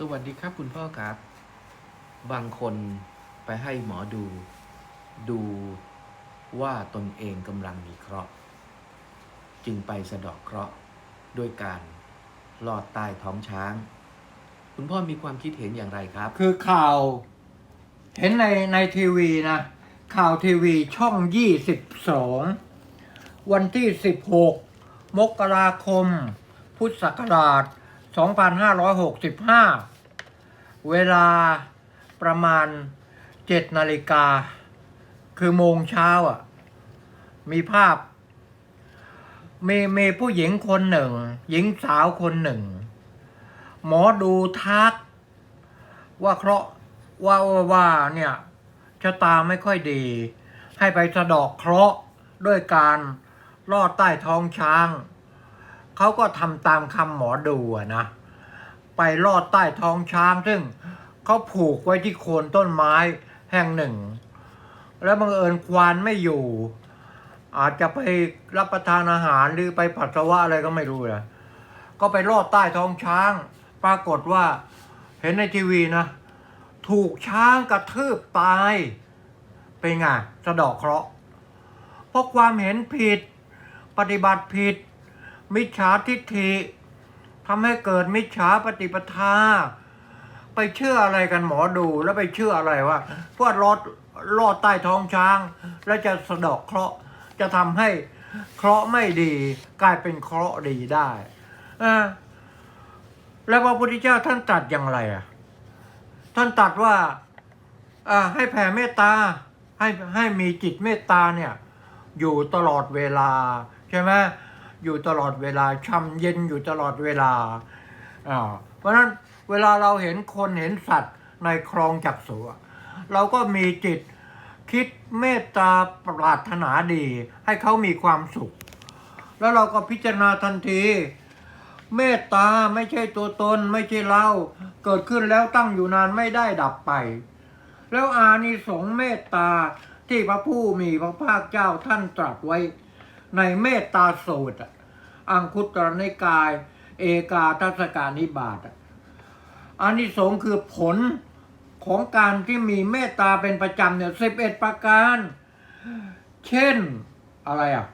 สวัสดีครับคุณพ่อครับ บางคนไปให้หมอดู ดูว่าตนเองกำลังมีเคราะห์ จึงไปสะดอกเคราะห์ด้วยการลอดใต้ท้องช้าง คุณพ่อมีความคิดเห็นอย่างไรครับ คือข่าว เห็นในในทีวีนะ ข่าวทีวีช่องยี่สิบสองวันที่สิบหกมกราคม พุทธศักราช องพันห้าร้อยหกสิบห้าเวลาประมาณเจ็ดนาฬิกา คือโมงเช้าอะ มีภาพ มีมีผู้หญิงคนหนึ่ง หญิงสาวคนหนึ่ง หมอดูทัก ว่าเคราะห์ว่าว่าวาเนี่ยชะตาไม่ค่อยดี ให้ไปสะดอกเคราะห์ด้วยการลอดใต้ท้องช้าง เขาก็ทำตามคำหมอดูนะ ไปลอดใต้ท้องช้างซึ่งเขาผูกไว้ที่โคนต้นไม้แห่งหนึ่ง แล้วบังเอิญควานไม่อยู่ อาจจะไปรับประทานอาหารหรือไปปัสสาวะอะไรก็ไม่รู้นะก็ไปลอดใต้ท้องช้าง ปรากฏว่าเห็นในทีวีนะ ถูกช้างกระทืบตาย เป็นไงสะดอกเคราะห์เพราะความเห็นผิด ปฏิบัติผิด มิจฉาทิฏฐิทำให้เกิดมิจฉาปฏิปทา ไปเชื่ออะไรกันหมอดูแล้วไปเชื่ออะไรว่าพวกรอดรอดใต้ท้องช้าง แล้วจะสะดอกเคราะห์จะทำให้เคราะห์ไม่ดี กลายเป็นเคราะห์ดีได้อ่าแล้วพระพุทธเจ้าท่านตรัสอย่างไรอะ ท่านตรัสว่าอ่าให้แผ่เมตตา ให้ให้มีจิตเมตตาเนี่ย อยู่ตลอดเวลาใช่ไหม อยู่ตลอดเวลาช่ำเย็นอยู่ตลอดเวลา เพราะนั้นเวลาเราเห็นคนเห็นสัตว์ในคลองจักสุอะเราก็มีจิตคิดเมตตาปรารถนาดี ให้เขามีความสุข แล้วเราก็พิจารณาทันที เมตตาไม่ใช่ตัวตนไม่ใช่เรา เกิดขึ้นแล้วตั้งอยู่นานไม่ได้ดับไป แล้วอานิสงส์เมตตาที่พระผู้มีพระภาคเจ้าท่านตรัสไว้ ในเมตตาสูตรอังคุตรนิกาย เอกาทัศกานิบาตอะอานิสงคือผลของการที่มีเมตตาเป็นประจำเนี่ยสิบเอ็ดประการ เช่นอะไรอะ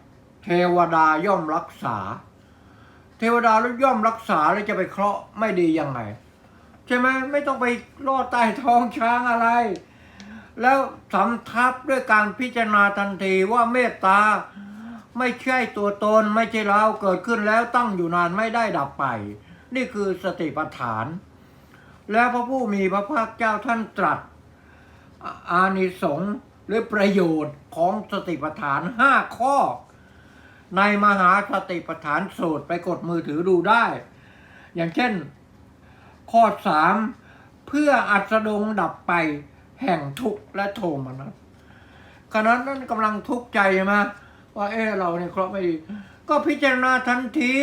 เทวดาย่อมรักษา เทวดาแล้วย่อมรักษาแล้วจะไปเคราะห์ไม่ดียังไง ใช่ไหมไม่ต้องไปลอดใต้ท้องช้างอะไร แล้วสำทับด้วยการพิจารณาทันทีว่าเมตตา ไม่ใช่ตัวตนไม่ใช่เราเกิดขึ้นแล้วตั้งอยู่นานไม่ได้ดับไป นี่คือสติปัฏฐาน แล้วพระผู้มีพระภาคเจ้าท่านตรัส อานิสงส์หรือประโยชน์ของสติปัฏฐานห้าข้อ ในมหาสติปัฏฐานสูตรไปกดมือถือดูได้ อย่างเช่น ข้อสามเพื่ออัสดงดับไปแห่งทุกข์และโทมนัสขณะนั้นกำลังทุกข์ใจใช่ไหม ว่าเออเราเนี่ยเคราะห์ไม่ดี ก็พิจารณาทันที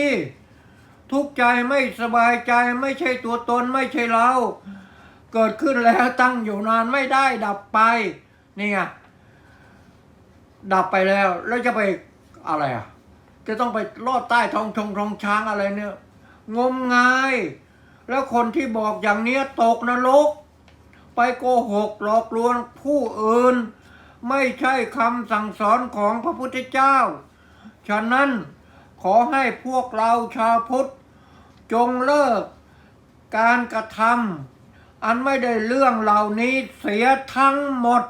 ทุกข์ใจไม่สบายใจไม่ใช่ตัวตนไม่ใช่เรา เกิดขึ้นแล้วตั้งอยู่นานไม่ได้ดับไป นี่ไงดับไปแล้วแล้วจะไปอะไรอะ จะต้องไปลอดใต้ท้องชงท้องช้างอะไรเนี่ย งมงาย แล้วคนที่บอกอย่างเนี้ยตกนรก ไปโกหกหลอกลวงผู้อื่น ไม่ใช่คำสั่งสอนของพระพุทธเจ้า ฉะนั้นขอให้พวกเราชาวพุทธ จงเลิกการกระทำอันไม่ได้เรื่องเหล่านี้เสียทั้งหมด